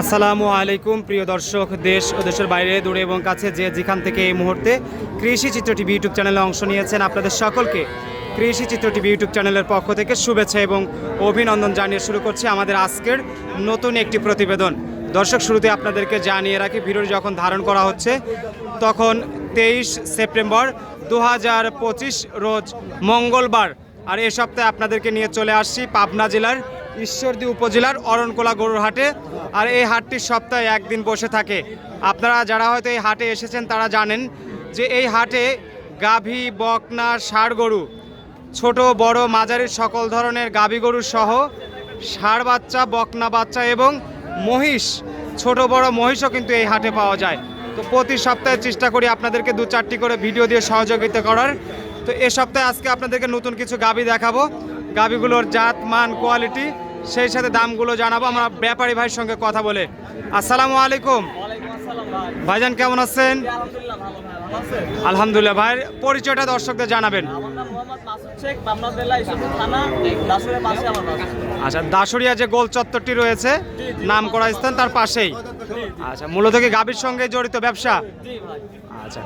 আসসালামু আলাইকুম, প্রিয় দর্শক, দেশ ও দেশের বাইরে, দূরে এবং কাছে যে যেখান থেকে এই মুহূর্তে কৃষি চিত্র টিভি ইউটিউব চ্যানেলে অংশ নিয়েছেন আপনাদের সকলকে, কৃষি চিত্র টিভি ইউটিউব চ্যানেলের পক্ষ থেকে শুভেচ্ছা এবং অভিনন্দন জানিয়ে শুরু করছি আমাদের আজকের নতুন একটি প্রতিবেদন। দর্শক, শুরুতে আপনাদেরকে জানিয়ে রাখি, ভিডিওটি যখন ধারণ করা হচ্ছে, তখন তেইশ সেপ্টেম্বর দু হাজার পঁচিশ রোজ মঙ্গলবার, আর এ সপ্তাহে আপনাদেরকে নিয়ে চলে আসছি পাবনা জেলার ঈশ্বরদী উপজেলার অরণকোলা গরুর হাটে। আর এই হাটটি সপ্তাহে একদিন বসে থাকে। আপনারা যারা হয়তো এই হাটে এসেছেন, তারা জানেন যে এই হাটে গাভী, বকনা, ষাড় গরু, ছোট, বড় মাঝারি সকল ধরনের গাভী গরু সহ ষাড় বাচ্চা, বকনা বাচ্চা এবং মহিষ, ছোট, বড় মহিষও কিন্তু এই হাটে পাওয়া যায়। তো প্রতি সপ্তাহে চেষ্টা করি আপনাদেরকে দু চারটি করে ভিডিও দিয়ে সহযোগিতা করার। তো এ সপ্তাহে আজকে আপনাদেরকে নতুন কিছু গাভী দেখাবো। গাভীগুলোর জাত, মান, কোয়ালিটি সেই সাথে দামগুলো জানাব আমরা ব্যাপারী ভাইয়ের সঙ্গে কথা বলে। আসসালামু আলাইকুম। ভাইজান কেমন আছেন? আলহামদুলিল্লাহ ভাই পরিচয়টা দর্শকদের জানাবেন। আচ্ছা দাসুরিয়া যে গোল চত্বরটি রয়েছে নাম করা স্থান তার পাশেই। আচ্ছা মূলত কি গাভীর সঙ্গে জড়িত ব্যবসা? আচ্ছা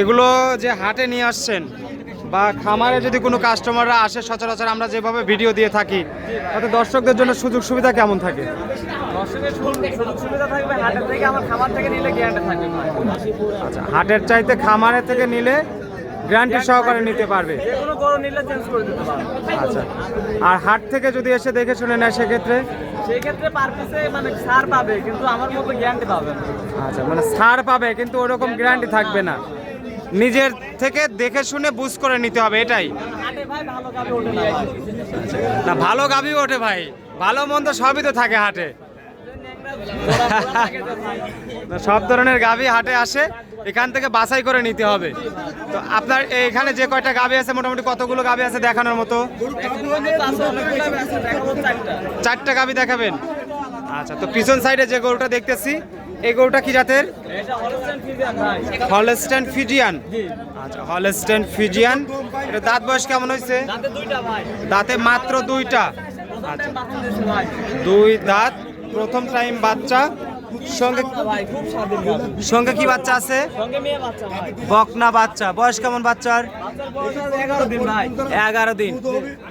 এগুলো যে হাটে নিয়ে আসছেন বা খামারে যদি কোনো কাস্টমাররা আসে সচরাচর আমরা যেভাবে ভিডিও দিয়ে থাকি তাতে দর্শকদের জন্য সুযোগ সুবিধা কেমন থাকে? আচ্ছা হাটের চাইতে খামারে থেকে নিলে গ্যারান্টি সহকারে নিতে পারবে? আচ্ছা আর হাট থেকে যদি এসে দেখে শুনে নেয় সেক্ষেত্রে? সেক্ষেত্রে পার পিসে মানে পাবে কিন্তু আমার মতো গ্যারান্টি পাবে আচ্ছা মানে ছাড় পাবে কিন্তু ওরকম গ্যারান্টি থাকবে না। নিজের থেকে দেখে শুনে বুঝ করে নিতে হবে, এটাই। ভাই ভালো গাবে ওঠে না ভাই। ভালো মন্দ সবই তো থাকে হাটে। সব ধরনের গাভি হাটে আসে, এখান থেকে বাছাই করে নিতে হবে। তো আপনার এখানে যে কয়টা গাভি আছে, মোটামুটি কতগুলো গাভি আছে দেখানোর মতো। চারটা গাভি দেখাবেন? আচ্ছা তো পিছন সাইডে যে গরুটা দেখতেছি এই গরুটা কি জাতের? Holstein Friesian. আচ্ছা হলস্টেন ফিজিয়ান। এটা দাঁত বয়স কেমন হয়েছে? দাঁতে মাত্র দুইটা। আচ্ছা। দুই দাঁত প্রথম টাইম বাচ্চা। সঙ্গে। সঙ্গে কি বাচ্চা আছে। বকনা বাচ্চা। বয়স কেমন বাচ্চার? বাচ্চার বয়স আছে 11 দিন ভাই। এগারো দিন।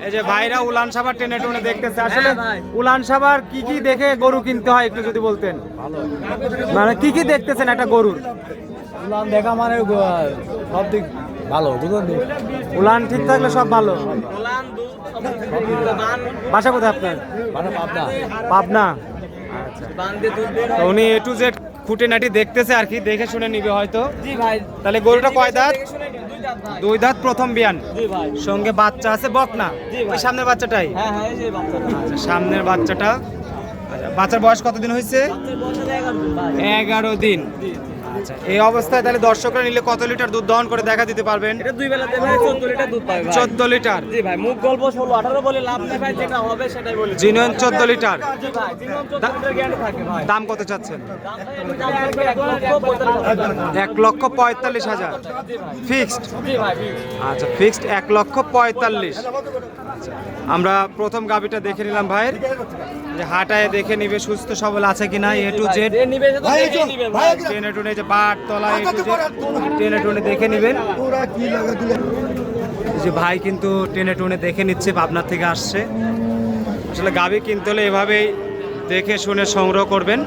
এই যে ভাইরা উলান সাবার টেনে টুনে দেখতেছে। আসলে হ্যাঁ উলান সাবার কি কি দেখে গরু কিনতে হয় একটু যদি বলতেন? মানে কি কি দেখতেছেন একটা গরুর? উলান দেখা মানে সব দিক ভালো বুঝলেন উলান ঠিক থাকলে সব ভালো। বাসা কোথায় আপনার? মানে পাবনা। পাবনা। উনি এ টু জেড খুঁটিনাটি দেখতেছে আর কি দেখে শুনে নিবে হয়তো। তাহলে গরুটা কয় দাঁত? দুই দাঁত প্রথম বিয়ান। সঙ্গে বাচ্চা আছে বক না ওই সামনের বাচ্চাটাই? হ্যাঁ, হ্যাঁ। আচ্ছা সামনের বাচ্চাটা। আচ্ছা, বাচ্চার বয়স কতদিন হয়েছে? বাচ্চার বয়স আছে 11 দিন ভাই। এগারো দিন। আচ্ছা এই অবস্থায় তাহলে দর্শকরা নিলে কত লিটার দুধ দহন করে দেখা দিতে পারবেন? এটা দুই বেলাতে ভাই 14 লিটার দুধ পাবে ভাই। চোদ্দ লিটার। জি ভাই মুখ গল্প ষোলো আঠারো বলে লাভ নেই ভাই যেটা হবে সেটাই বলি জিনিয়ন চোদ্দ লিটার। জি ভাই জিনিয়ন চোদ্দ লিটার গ্যারান্টি থাকে ভাই। দাম কত চাচ্ছেন? এক লক্ষ পঁয়তাল্লিশ হাজার। ফিক্সড। আচ্ছা ফিক্সড এক লক্ষ পঁয়তাল্লিশ। আমরা প্রথম গাবিটা দেখে নিলাম ভাইয়ের। যে হাটায় দেখে নিবে সুস্থ সবল আছে কিনা এ টু জেড যে নিবে সে নিবে ভাই টেনে টুনে যে বাট তলা এ টু জেড টেনে টুনে দেখে নিবেন। যে ভাই কিন্তু টেনে টুনে দেখে নিচ্ছে পাবনার থেকে আসছে। আসলে গাবি কিনতে হলে এভাবেই দেখে শুনে সংগ্রহ করবেন।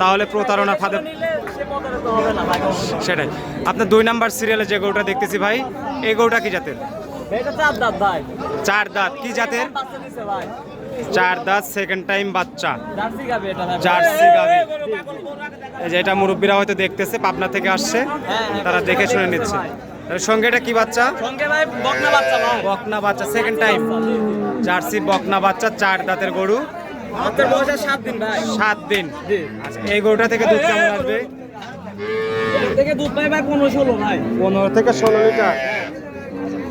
তাহলে প্রতারণা ফাঁদে সেটাই। আপনার দুই নাম্বার সিরিয়ালে যে গরুটা দেখতেছি ভাই এই গরুটা কি জাতের? ভাই। চার দাঁত কি জাতের? চার দাঁত সেকেন্ড টাইম বাচ্চা। জার্সি গাভী। এই যে এটা মুরব্বীরা হয়তো দেখতেছে পাবনা থেকে আসছে তারা দেখে শুনে নিচ্ছে। সঙ্গে এটা কি বাচ্চা? সঙ্গে ভাই বকনা বাচ্চা ভাই। বকনা বাচ্চা সেকেন্ড টাইম জার্সি বকনা বাচ্চা চার দাঁতের গরু। সাত দিন ভাই। সাত দিন। এই গরুটা থেকে দুধ কেমন আসবে? পনেরো থেকে ষোলো লিটার।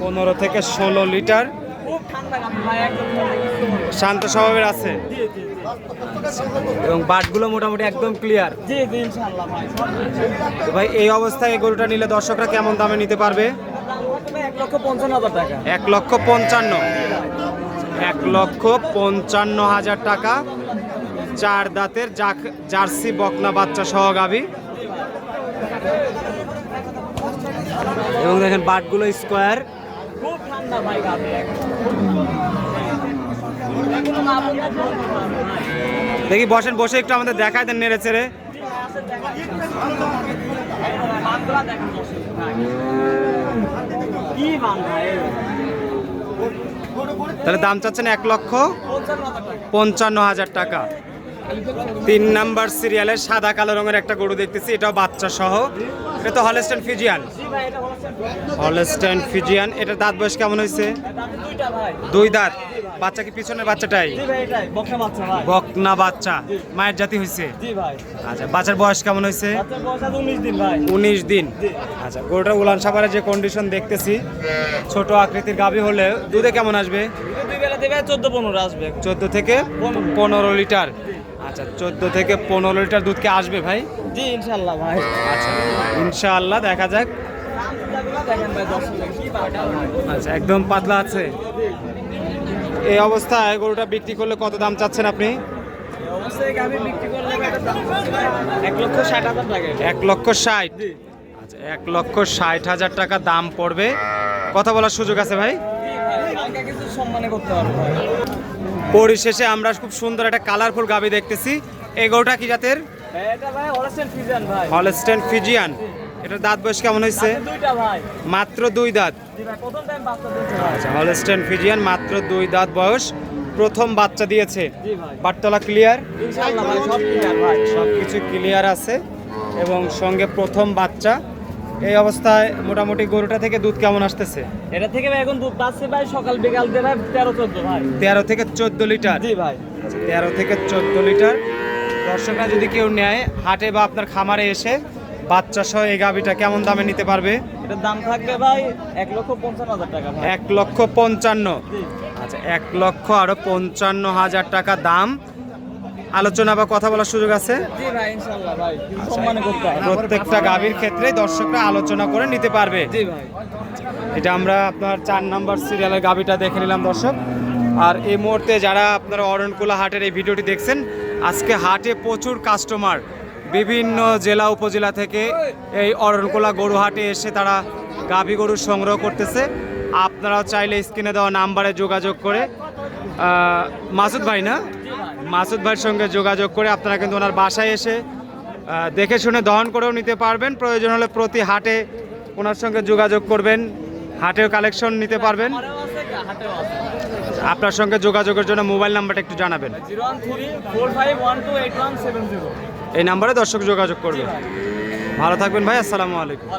পনেরো থেকে ষোলো লিটার। শান্ত স্বভাবের আছে। জি জি এবং বাটগুলো মোটামুটি একদম ক্লিয়ার জি জি ইনশাআল্লাহ ভাই। ভাই এই অবস্থায় এই গরুটা নিলে দর্শকরা কেমন দামে নিতে পারবে? এক লক্ষ পঞ্চান্ন হাজার টাকা। এক লক্ষ পঞ্চান্ন এক লক্ষ পঞ্চান্ন হাজার টাকা। চার দাঁতের জাক- জার্সি বকনা বাচ্চা সহ গাভী। এবং দেখেন বাটগুলো স্কোয়ার দেখি বসেন, বসে একটু আমাদের দেখায় দেন নেড়ে এ? তাহলে দাম চাচ্ছেন এক লক্ষ পঞ্চান্ন হাজার টাকা। তিন নাম্বার সিরিয়ালের সাদা কালো রঙের একটা গরু দেখতেছি এটাও বাচ্চা সহ এটা তো হলস্টেন ফিজিয়ান হলস্টেন ফিজিয়ান এটার দাঁত বয়স কেমন হয়েছে। দুই দাঁত বাচ্চা কি পিছনের বাচ্চাটাই বকনা বাচ্চা মায়ের জাতি হয়েছে আচ্ছা বাচ্চার বয়স কেমন হয়েছে বাচ্চার বয়স আছে 19 দিন ভাই। উনিশ দিন আচ্ছা গরুটার উলান সাপারে যে কন্ডিশন দেখতেছি ছোট আকৃতির গাভী হলে দুধে কেমন আসবে 14 15 আসবে। চোদ্দ থেকে পনেরো। পনেরো লিটার আচ্ছা চোদ্দ থেকে পনেরো লিটার দুধ কি আসবে ভাই? জি, ইনশাআল্লাহ ভাই। আচ্ছা ইনশাআল্লাহ দেখা যাক। আচ্ছা একদম পাতলা আছে। এই অবস্থায় গরুটা বিক্রি করলে কত দাম চাচ্ছেন আপনি? এক লক্ষ ষাট আচ্ছা এক লক্ষ ষাট হাজার টাকা দাম পড়বে। কথা বলার সুযোগ আছে ভাই? কিছু সম্মানে করতে পারব ভাই। পরিশেষে আমরা খুব সুন্দর একটা কালারফুল গাবি দেখতেছি। এই গরুটা কি জাতের। হলস্টেন ফিজিয়ান এটার দাঁত বয়স কেমন হয়েছে। মাত্র দুই দাঁত। ভাই। আচ্ছা হলস্টেন ফিজিয়ান মাত্র দুই দাঁত বয়স। প্রথম বাচ্চা দিয়েছে। ক্লিয়ার। সব কিছু ক্লিয়ার আছে। এবং সঙ্গে প্রথম বাচ্চা। এই অবস্থায় মোটামুটি গরুটা থেকে দুধ কেমন আসতেছে? এটা থেকে ভাই এখন দুধ পাচ্ছে ভাই সকাল বিকাল দিয়ে ভাই তেরো চোদ্দ ভাই। তেরো থেকে চোদ্দ লিটার? জি ভাই। তেরো থেকে চোদ্দ লিটার। দর্শকরা যদি কেউ নেয় হাটে বা আপনার খামারে এসে বাচ্চা সহ এই গাভিটা কেমন দামে নিতে পারবে? এটার দাম থাকবে ভাই এক লক্ষ পঞ্চান্ন হাজার টাকা ভাই। এক লক্ষ পঞ্চান্ন। জি। আচ্ছা এক লক্ষ আরও পঞ্চান্ন হাজার টাকা দাম। আলোচনা বা কথা বলার সুযোগ আছে? হবে প্রত্যেকটা গাভীর ক্ষেত্রে দর্শকরা আলোচনা করে নিতে পারবে। এটা আমরা আপনার চার নাম্বার সিরিয়ালের গাভীটা দেখে নিলাম দর্শক। আর এই মুহূর্তে যারা আপনারা অরণকুলা হাটের এই ভিডিওটি দেখছেন আজকে হাটে প্রচুর কাস্টমার বিভিন্ন জেলা উপজেলা থেকে এই অরণকুলা গরু হাটে এসে তারা গাভী গরু সংগ্রহ করতেছে। আপনারাও চাইলে স্ক্রিনে দেওয়া নাম্বারে যোগাযোগ করে মাসুদ ভাই না? মাসুদ ভাইয়ের সঙ্গে যোগাযোগ করে আপনারা কিন্তু ওনার বাসায় এসে দেখে শুনে দহন করেও নিতে পারবেন। প্রয়োজন হলে প্রতি হাটে ওনার সঙ্গে যোগাযোগ করবেন হাটেও কালেকশন নিতে পারবেন। আপনার সঙ্গে যোগাযোগের জন্য মোবাইল নাম্বারটা একটু জানাবেন। এই নাম্বারে দর্শক যোগাযোগ করবে। ভালো থাকবেন ভাই আসসালামু আলাইকুম।